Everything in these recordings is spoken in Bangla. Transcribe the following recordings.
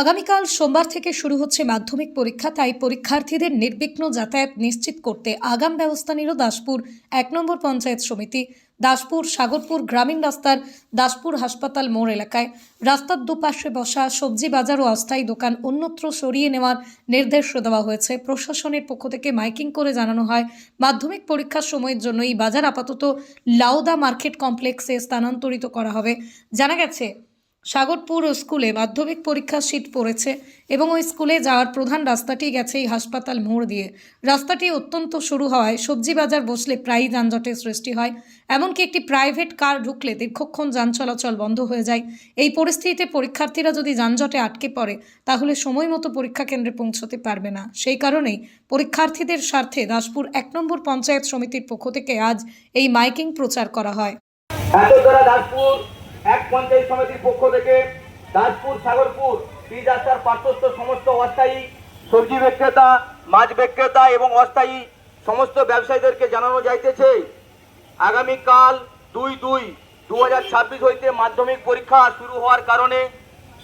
আগামীকাল সোমবার থেকে শুরু হচ্ছে মাধ্যমিক পরীক্ষা, তাই পরীক্ষার্থীদের নির্বিঘ্ন যাতায়াত নিশ্চিত করতে আগাম ব্যবস্থা নিল দাসপুর এক নম্বর পঞ্চায়েত সমিতি। দাসপুর সাগরপুর গ্রামীণ রাস্তার দাসপুর হাসপাতাল মোড় এলাকায় রাস্তার দুপাশে বসা সবজি বাজার ও অস্থায়ী দোকান অন্যত্র সরিয়ে নেওয়ার নির্দেশ দেওয়া হয়েছে। প্রশাসনের পক্ষ থেকে মাইকিং করে জানানো হয়, মাধ্যমিক পরীক্ষার সময়ের জন্য এই বাজার আপাতত লাউদা মার্কেট কমপ্লেক্সে স্থানান্তরিত করা হবে। জানা গেছে সাগরপুর স্কুলে মাধ্যমিক পরীক্ষার শীত পড়েছে এবং ওই স্কুলে যাওয়ার প্রধান রাস্তাটি গেছে এই হাসপাতাল মোড় দিয়ে। রাস্তাটি অত্যন্ত শুরু হওয়ায় সবজি বাজার বসলে প্রায়ই যানজটের সৃষ্টি হয়, এমনকি একটি প্রাইভেট কার ঢুকলে দীর্ঘক্ষণ যান চলাচল বন্ধ হয়ে যায়। এই পরিস্থিতিতে পরীক্ষার্থীরা যদি যানজটে আটকে পড়ে, তাহলে সময় মতো পরীক্ষা কেন্দ্রে পৌঁছতে পারবে না। সেই কারণেই পরীক্ষার্থীদের স্বার্থে দাসপুর এক নম্বর পঞ্চায়েত সমিতির পক্ষ থেকে আজ এই মাইকিং প্রচার করা হয়। এক পঞ্চায়েত সমিতির পক্ষ থেকে দাসপুর, সাগরপুর টি রাস্তার পার্শ্বস্থ সমস্ত অস্থায়ী সবজি বিক্রেতা, মাছ বিক্রেতা এবং অস্থায়ী সমস্ত ব্যবসায়ীদেরকে জানানো যাইতেছে। আগামীকাল দুই দুই দু হাজার ছাব্বিশ হইতে মাধ্যমিক পরীক্ষা শুরু হওয়ার কারণে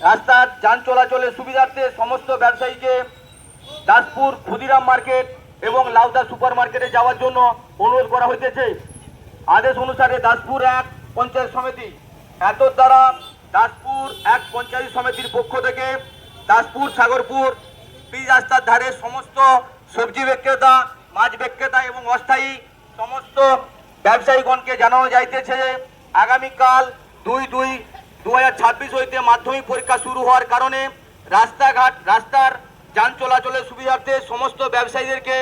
রাস্তার যান চলাচলের সুবিধার্থে সমস্ত ব্যবসায়ীকে দাসপুর, ক্ষুদিরাম মার্কেট এবং লাউদা সুপার মার্কেটে যাওয়ার জন্য অনুরোধ করা হইতেছে। আদেশ অনুসারে দাসপুর এক পঞ্চায়েত সমিতি এত দ্বারা দাসপুর এক পঞ্চায়েত সমিতির পক্ষ থেকে দাসপুর, সাগরপুর, পিচ রাস্তার ধারে সমস্ত সবজি বিক্রেতা, মাছ বিক্রেতা এবং অস্থায়ী সমস্ত ব্যবসায়ীগণকে জানানো যাইতেছে যে আগামীকাল দুই দুই দু হাজার ছাব্বিশ হইতে মাধ্যমিক পরীক্ষা শুরু হওয়ার কারণে রাস্তাঘাট, রাস্তার যান চলাচলের সুবিধার্থে সমস্ত ব্যবসায়ীদেরকে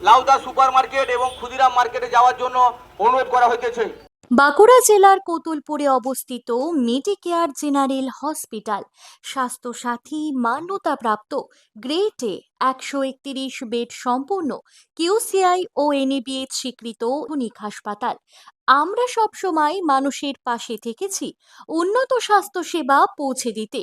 লাউদা সুপার মার্কেট এবং ক্ষুদিরাম মার্কেটে যাওয়ার জন্য অনুরোধ করা হইতেছে। বাঁকুড়া জেলার কোতুলপুরে অবস্থিত মেডিকেয়ার জেনারেল হসপিটাল। স্বাস্থ্যসাথী মান্যতাপ্রাপ্ত গ্রেট এ একশো একত্রিশ বেড সম্পূর্ণ কিউসিআই ও এনএবিএইচ স্বীকৃত আধুনিক হাসপাতাল। আমরা সবসময় মানুষের পাশে থেকেছি, উন্নত স্বাস্থ্যসেবা পৌঁছে দিতে।